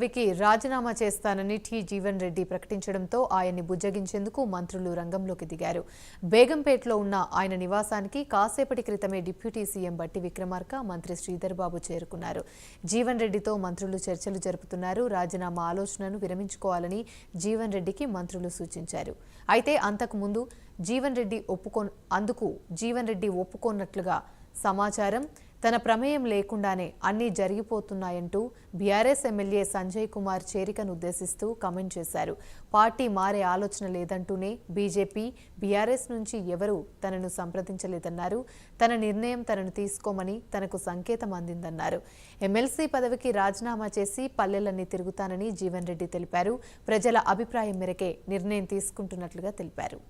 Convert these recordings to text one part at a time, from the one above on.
వికి రాజీనామా చేస్తానని టి జీవన్ రెడ్డి ప్రకటించడంతో ఆయన్ని బుజ్జగించేందుకు మంత్రులు రంగంలోకి దిగారు. బేగంపేటలో ఉన్న ఆయన నివాసానికి కాసేపటి క్రితమే డిప్యూటీ సీఎం బట్టి విక్రమార్క మంత్రి శ్రీధర్ బాబు చేరుకున్నారు. జీవన్ రెడ్డితో మంత్రులు చర్చలు జరుపుతున్నారు. రాజీనామా ఆలోచనను విరమించుకోవాలని జీవన్ రెడ్డికి మంత్రులు సూచించారు. అయితే అంతకుముందు జీవన్ రెడ్డి ఒప్పుకో అందుకు జీవన్ రెడ్డి ఒప్పుకోన్నట్లుగా సమాచారం తన ప్రమేయం లేకుండానే అన్నీ జరిగిపోతున్నాయంటూ బీఆర్ఎస్ ఎమ్మెల్యే సంజయ్ కుమార్ చేరికను ఉద్దేశిస్తూ కామెంట్ చేశారు. పార్టీ మారే ఆలోచన లేదంటూనే బీజేపీ బీఆర్ఎస్ నుంచి ఎవరూ తనను సంప్రదించలేదన్నారు. తన నిర్ణయం తనను తీసుకోమని తనకు సంకేతం అందిందన్నారు. ఎమ్మెల్సీ పదవికి రాజీనామా చేసి పల్లెలన్నీ తిరుగుతానని జీవన్ రెడ్డి తెలిపారు. ప్రజల అభిప్రాయం మేరకే నిర్ణయం తీసుకుంటున్నట్లుగా తెలిపారు.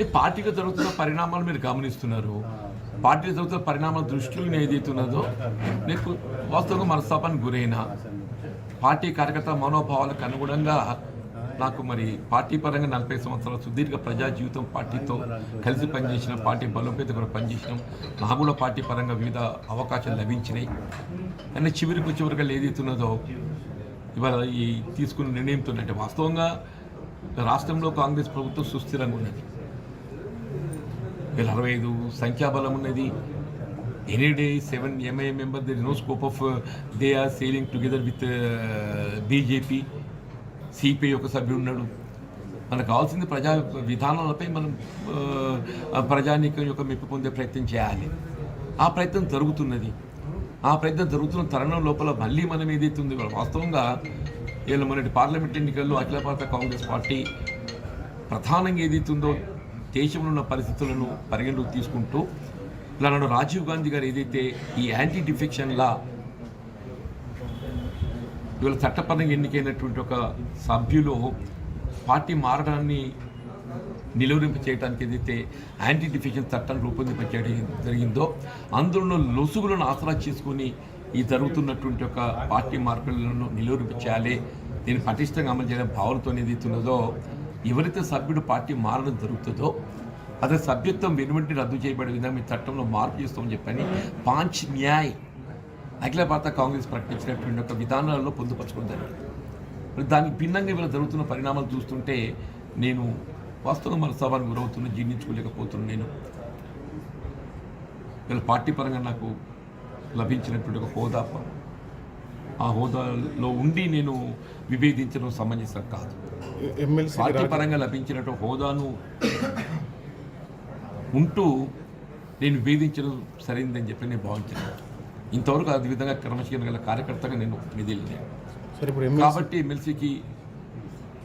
ఈ పార్టీలో జరుగుతున్న పరిణామాలు మీరు గమనిస్తున్నారు? పార్టీలో జరుగుతున్న పరిణామాల దృష్టిలో నేను ఏదైతే ఉన్నదో నీకు వాస్తవంగా మనస్తాపానికి గురైన పార్టీ కార్యకర్త మనోభావాలకు అనుగుణంగా నాకు మరి పార్టీ పరంగా నలభై సంవత్సరాల సుదీర్ఘ ప్రజా జీవితం పార్టీతో కలిసి పనిచేసిన పార్టీ బలోపేత కూడా పనిచేసినాం. నాకు కూడా పార్టీ పరంగా వివిధ అవకాశాలు లభించినాయి. కానీ చివరికి చివరిగా ఏదైతే ఉన్నదో ఇవాళ ఈ తీసుకున్న నిర్ణయంతో అంటే వాస్తవంగా రాష్ట్రంలో కాంగ్రెస్ ప్రభుత్వం సుస్థిరంగా ఉన్నది. వీళ్ళు అరవై ఐదు సంఖ్యాబలం ఉన్నది. Any day seven MI member there no scope of they are sailing together with BJP CPI ఒక సభ్యుడు ఉన్నాడు. మనకు కావాల్సింది ప్రజా విధానాలపై మనం uh, ప్రజానీకం యొక్క మెప్పు పొందే ప్రయత్నం చేయాలి. ఆ ప్రయత్నం జరుగుతున్నది. ఆ ప్రయత్నం జరుగుతున్న తరుణం లోపల మళ్ళీ మనం ఏదైతే ఉంది వాస్తవంగా వీళ్ళు మొన్నటి పార్లమెంట్ ఎన్నికల్లో అఖిల భారత కాంగ్రెస్ పార్టీ ప్రధానంగా ఏదైతుందో దేశంలో ఉన్న పరిస్థితులను పరిగణలోకి తీసుకుంటూ ఇలా నాడు రాజీవ్ గాంధీ గారు ఏదైతే ఈ యాంటీ డిఫెక్షన్ లా ఇవాళ చట్టపరంగా ఎన్నికైనటువంటి ఒక సభ్యులు పార్టీ మారడాన్ని నిలువరింప చేయడానికి ఏదైతే యాంటీ డిఫెక్షన్ చట్టాన్ని రూపొందింపచేయడం జరిగిందో అందులో లొసుగులను ఆసరా చేసుకుని ఈ జరుగుతున్నటువంటి ఒక పార్టీ మార్పులను నిలువరింప చేయాలి దీన్ని పటిష్టంగా అమలు చేయడం భావనతో ఏదైతే ఉన్నదో ఎవరైతే సభ్యుడు పార్టీ మారడం జరుగుతుందో అదే సభ్యత్వం వెనువంటి రద్దు చేయబడే విధంగా ఈ చట్టంలో మార్పు చేస్తామని చెప్పని పాంచ్ న్యాయ్ అఖిల భారత కాంగ్రెస్ ప్రకటించినటువంటి ఒక విధానాలలో పొందుపరచుకోవడం జరిగింది మరి దానికి భిన్నంగా ఇవాళ జరుగుతున్న పరిణామాలు చూస్తుంటే నేను వాస్తవంగా మన సభను గురవుతున్న జీర్ణించుకోలేకపోతున్నాను నేను. వీళ్ళ పార్టీ పరంగా నాకు లభించినటువంటి ఒక హోదా ఆ హోదాలో ఉండి నేను విభేదించడం సమంజసం కాదు. పార్టీ పరంగా లభించినటువంటి హోదాను ఉంటూ నేను విభేదించడం సరైందని చెప్పి నేను భావించాను. ఇంతవరకు అదే విధంగా క్రమశీలన గల కార్యకర్తగా నేను మెదిలినాను సరే ఇప్పుడు ఎమ్మెల్సీ కాబట్టి ఎమ్మెల్సీకి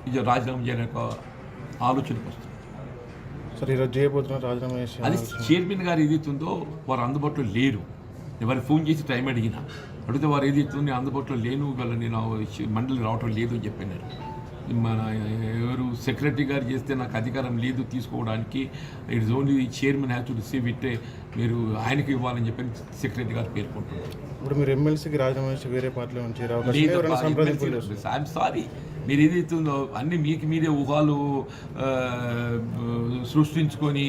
ఇది రాజీనామా చేయడం యొక్క ఆలోచనకు వస్తుంది. సరే ఈరోజు చేయబోతున్నారు రాజీనామా అది చైర్మన్ గారు ఏదైతుందో వారు అందుబాటులో లేరు. ఎవరు ఫోన్ చేసి టైం అడిగిన అడిగితే వారు ఏది చెప్తుంది అందుబాటులో లేను గల నేను మండలి రావటం లేదు అని చెప్పినారు మన ఎవరు సెక్రటరీ గారు చేస్తే నాకు అధికారం లేదు తీసుకోవడానికి it's only chairman have to receive it మీరు ఆయనకి ఇవ్వాలని చెప్పి సెక్రటరీ గారు పేర్కొంటున్నారు. ఇప్పుడు మీరు ఎమ్మెల్సీకి వేరే పార్టీలో నుంచి ఐఎమ్ సారీ మీరు ఏదైతుందో అన్ని మీకు మీరే ఊహాలు సృష్టించుకొని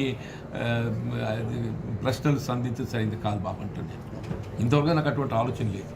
ప్రశ్నలు సంధించడం సరైంది కాదు బాబు అంటున్నాను ఇంతవరకు నాకు అటువంటి ఆలోచన లేదు.